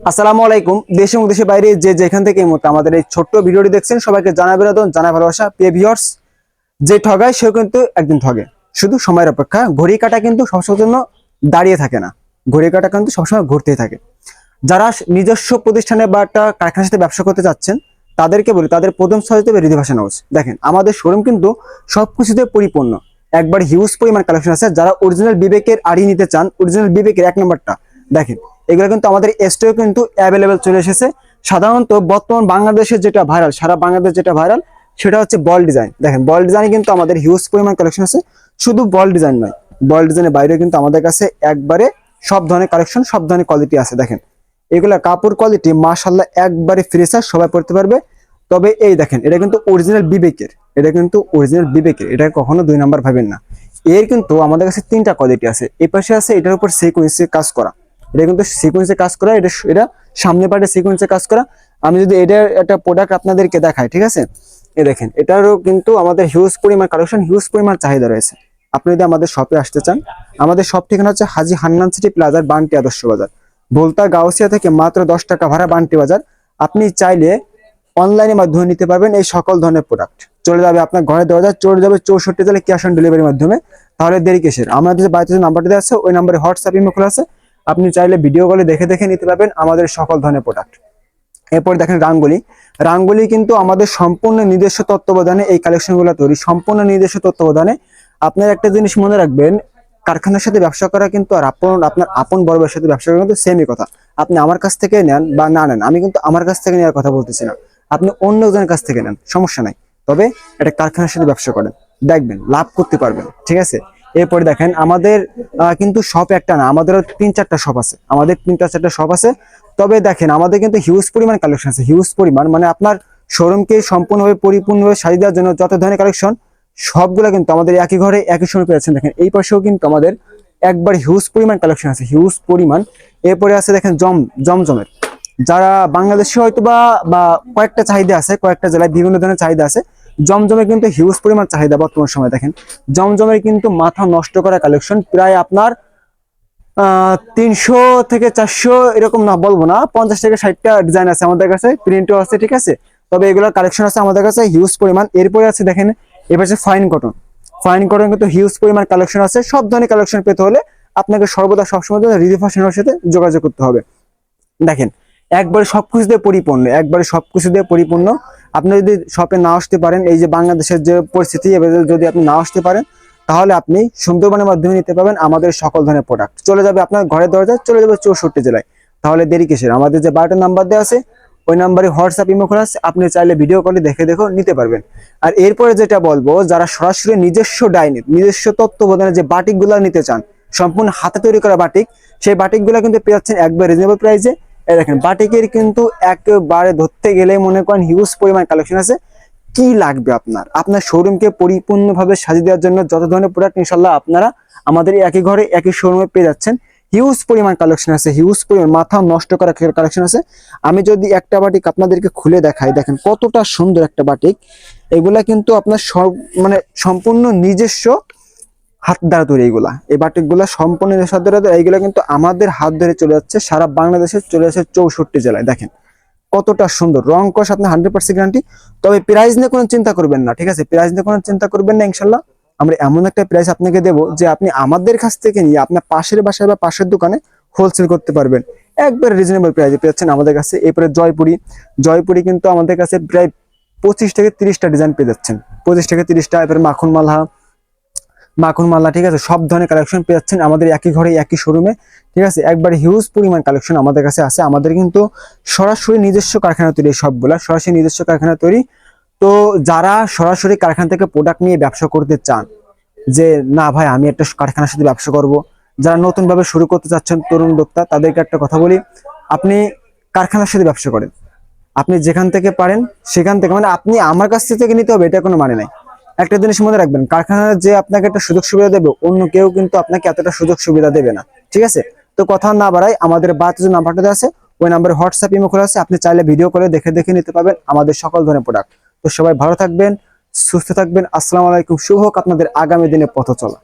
আসসালামু আলাইকুম। দেশ এবং দেশের বাইরে যে যেখান থেকে এই মুহূর্তে আমাদের এই ছোট্ট ভিডিওটি দেখছেন, সবাইকে জানা বেরোদন জানা ভালোবাসা। প্রিয় ভিউয়ার্স যে ঠগায় সেও কিন্তু একদিন ঠগে। শুধু সময়ের অপেক্ষা, ঘড়ি কাটা কিন্তু সবসময় জন্য দাঁড়িয়ে থাকে না। ঘড়ি কাটা কিন্তু সবসময় ঘুরতেই থাকে। যারা নিজস্ব প্রতিষ্ঠানে বা একটা কারখানার সাথে ব্যবসা করতে যাচ্ছেন তাদেরকে বলি, তাদের প্রথম হৃদয় ভাষা হাউস দেখেন, আমাদের শোরুম কিন্তু সবকিছুতে পরিপূর্ণ। একবার হিউজ পরিমাণ কালেকশন আছে। যারা অরিজিনাল বিবেকের আড়ি নিতে চান অরিজিনাল বিবেকের এক নম্বরটা দেখেন। এগুলো কিন্তু আমাদের স্টোরে কিন্তু অ্যাভেলেবেল চলে এসেছে। সাধারণত বর্তমান বাংলাদেশে যেটা ভাইরাল সারা বাংলাদেশ যেটা ভাইরাল সেটা হচ্ছে বল ডিজাইন দেখেন বল ডিজাইনে কিন্তু আমাদের হিউজ পরিমাণ কালেকশন আছে। শুধু বল ডিজাইন নয় বল ডিজাইনের বাইরে কিন্তু আমাদের কাছে একবারে সব ধরনের কালেকশন সব ধরনের কোয়ালিটি আছে। দেখেন, এগুলা কাপড় কোয়ালিটি মাশাল্লাহ একবারে ফ্রেশার সবাই পড়তে পারবে। তবে এই দেখেন, এটা কিন্তু অরিজিনাল বিবেকের, এটা কিন্তু অরিজিনাল বিবেকের, এটা কখনো দুই নাম্বার ভাবেন না। এর কিন্তু আমাদের কাছে তিনটা কোয়ালিটি আছে। এই পাশে আছে, এটার উপর সিকোয়েন্সে কাজ করা। এটা কিন্তু সিকোয়েন্সে কাজ করা, এটা এটা সামনে পাটে সিকোয়েন্সে কাজ করা। আমি যদি এটার একটা প্রোডাক্ট আপনাদেরকে দেখাই, ঠিক আছে? এ দেখেন, এটারও কিন্তু আমাদের হিউজ পরিমাণ কালেকশন হিউজ পরিমাণ চাহিদা রয়েছে। আপনি যদি আমাদের শপে আসতে চান, আমাদের শপ ঠিকানা হচ্ছে হাজি হান্নান সিটি প্লাজার বান্টি আদর্শ বাজার। ভোলতা গাউসিয়া থেকে মাত্র দশ টাকা ভাড়া বান্টি বাজার। আপনি চাইলে অনলাইনের মাধ্যমে নিতে পারবেন এই সকল ধরনের প্রোডাক্ট চলে যাবে আপনার ঘরে যায় চলে যাবে চৌষট্টি জেলে ক্যাশ অন ডেলিভারির মাধ্যমে। তাহলে দেরি কিসের? আমাদের বাড়িতে যে নাম্বারটি দেওয়া আছে, ওই নাম্বারে হোয়াটসঅ্যাপ ইমো খোলা আছে। আপনি চাইলে ভিডিও কলে দেখে দেখে নিতে পারবেন আমাদের সকল ধরনের প্রোডাক্ট এরপর দেখেন রাঙ্গুলি। রাঙ্গুলি কিন্তু আমাদের সম্পূর্ণ নিজস্ব তত্ত্বাবধানে এই কালেকশনগুলো তৈরি। সম্পূর্ণ নিজস্ব তত্ত্বাবধানে আপনার একটা জিনিস মনে রাখবেন, কারখানার সাথে ব্যবসা করা কিন্তু আর আপন, আপনার আপন বড়বের সাথে ব্যবসা করা কিন্তু সেমই কথা। আপনি আমার কাছ থেকে নেন বা না নেন, আমি কিন্তু আমার কাছ থেকে নেওয়ার কথা বলতেছি না। আপনি অন্য একজনের কাছ থেকে নেন, সমস্যা নাই। তবে এটা কারখানার সাথে ব্যবসা করেন, দেখবেন, লাভ করতে পারবেন, ঠিক আছে? এরপরে দেখেন, আমাদের কিন্তু শপ একটা না, আমাদেরও তিন চারটা শপ আছে। আমাদের তিনটা চারটা শপ আছে। তবে দেখেন, আমাদের কিন্তু হিউজ পরিমাণ কালেকশন আছে হিউজ পরিমাণ। মানে আপনার শোরুমকে সম্পূর্ণভাবে পরিপূর্ণভাবে সাজিয়ে দেওয়ার জন্য যত ধরনের কালেকশন সবগুলো কিন্তু আমাদের একই ঘরে, একই সময় পেয়েছেন দেখেন, এই পাশেও কিন্তু আমাদের একবার হিউজ পরিমাণ কালেকশন আছে হিউজ পরিমাণ। এরপরে আছে দেখেন, জম, জমজমের। যারা বাংলাদেশে হয়তো বা কয়েকটা চাহিদা আছে, কয়েকটা জেলায় বিভিন্ন ধরনের চাহিদা আছে জমজমের কিন্তু হিউজ পরিমাণ চাহিদা বর্তমান সময়, দেখেন। জমজমের কিন্তু মাথা নষ্ট করা কালেকশন প্রায় আপনার তিনশো থেকে চারশো এরকম না, বলব না। পঞ্চাশ থেকে ষাটটা ডিজাইন আছে আমাদের কাছে প্রিন্টও আছে, ঠিক আছে? তবে এগুলোর কালেকশন আছে আমাদের কাছে হিউজ পরিমাণ। এরপরে আছে, দেখেন এবার আছে ফাইন কটন ফাইন কটন কিন্তু হিউজ পরিমাণ কালেকশন আছে। সব ধরনের কালেকশন পেতে হলে আপনাকে সর্বদা সবসময় রিদি ফ্যাশনের সাথে যোগাযোগ করতে হবে। দেখেন, একবারে সবকিছু দিয়ে পরিপূর্ণ, একবারে সবকিছু দিয়ে পরিপূর্ণ। আপনি যদি শপে না আসতে পারেন, এই যে বাংলাদেশের যে পরিস্থিতি যদি আপনি না আসতে পারেন, তাহলে আপনি সুন্দরবনের মাধ্যমে নিতে পারবেন আমাদের সকল ধরনের প্রোডাক্ট চলে যাবে আপনার ঘরের দরজায়, চলে যাবে চৌষট্টি জেলায়। তাহলে দেরি কিসের? আমাদের যে বারোটা নাম্বার দেওয়া আছে, ওই নাম্বারে হোয়াটসঅ্যাপ ইমো খোলা আছে। আপনি চাইলে ভিডিও কলে দেখে দেখেও নিতে পারবেন। আর এরপরে যেটা বলব, যারা সরাসরি নিজস্ব ডাইনি, নিজস্ব তত্ত্বাবধানে যে বাটিকগুলো নিতে চান, সম্পূর্ণ হাতে তৈরি করা বাটিক, সেই বাটিকগুলো কিন্তু পেয়ে যাচ্ছেন একবার রিজনেবল প্রাইসে এই দেখেন, বাটিকের কিন্তু একেবারে ধরতে গেলে মনে করেন হিউজ পরিমাণ কালেকশন আছে। কি লাগবে আপনার? আপনার শোরুমকে পরিপূর্ণভাবে সাজিয়ে দেওয়ার জন্য যত ধরনের প্রোডাক্ট ইনশাল্লাহ আপনারা আমাদের একই ঘরে, একই শোরুমে পেয়ে যাচ্ছেন। হিউজ পরিমাণ কালেকশন আছে হিউজ পরিমাণ, মাথা নষ্ট করা কালেকশন আছে। আমি যদি একটা বাটিক আপনাদেরকে খুলে দেখাই, দেখেন কতটা সুন্দর একটা বাটিক। এগুলা কিন্তু আপনার সব মানে সম্পূর্ণ নিজস্ব হাত দ্বারা তৈরি এইগুলা। এই বাটিকগুলা সম্পূর্ণ হাত দ্বারা। এইগুলা কিন্তু আমাদের হাত ধরে চলে যাচ্ছে সারা বাংলাদেশে, চলে যাচ্ছে চৌষট্টি জেলায়। দেখেন, কতটা সুন্দর। রং কষ আপনার হান্ড্রেড পার্সেন্ট গ্যারান্টি তবে প্রাইস নিয়ে কোনো চিন্তা করবেন না, ঠিক আছে? প্রাইস নিয়ে কোনো চিন্তা করবেন না, ইনশাল্লাহ। আমরা এমন একটা প্রাইস আপনাকে দেবো যে আপনি আমাদের কাছ থেকে নিয়ে আপনার পাশের বাসায় বা পাশের দোকানে হোলসেল করতে পারবেন। একবার রিজনেবল প্রাইসে পেয়েছেন আমাদের কাছে। এরপরে জয়পুরি। জয়পুরি কিন্তু আমাদের কাছে প্রায় পঁচিশ থেকে তিরিশটা ডিজাইন পেয়ে যাচ্ছেন। পঁচিশ থেকে তিরিশটা, এরপরে মাখন মালহা মাখন মাল্লা ঠিক আছে? সব ধরনের কালেকশন পেয়ে যাচ্ছেন আমাদের একই ঘরে, একই শোরুমে ঠিক আছে? একবার হিউজ পরিমাণ কালেকশন আমাদের কাছে আছে। আমাদের কিন্তু সরাসরি নিজস্ব কারখানা তৈরি সবগুলা সরাসরি নিজস্ব কারখানা তৈরি। তো যারা সরাসরি কারখানা থেকে প্রোডাক্ট নিয়ে ব্যবসা করতে চান, যে না ভাই, আমি একটা কারখানার সাথে ব্যবসা করব, যারা নতুনভাবে শুরু করতে চাচ্ছেন, তরুণ উদ্যোক্তা তাদেরকে একটা কথা বলি, আপনি কারখানার সাথে ব্যবসা করেন। আপনি যেখান থেকে পারেন, সেখান থেকে মানে আপনি আমার কাছ থেকে নিতে হবে, এটা কোনো মানে নাই। একটা জিনিস মনে রাখবেন কারখানা যে আপনাকে একটা সুযোগ সুবিধা দেবে, অন্য কেউ কিন্তু আপনাকে এতটা সুযোগ সুবিধা দেবে না, ঠিক আছে? তো কথা না বাড়াই আমাদের বাড়িতে যে নাম্বারটা আছে, ওই নাম্বারে হোয়াটসঅ্যাপ ইমো খোলা আছে, আপনি চাইলে ভিডিও করে দেখে দেখে নিতে পারবেন আমাদের সকল ধরনের প্রোডাক্ট তো সবাই ভালো থাকবেন, সুস্থ থাকবেন, আসসালামু আলাইকুম। শুভ হোক আপনাদের আগামী দিনে পথ চলা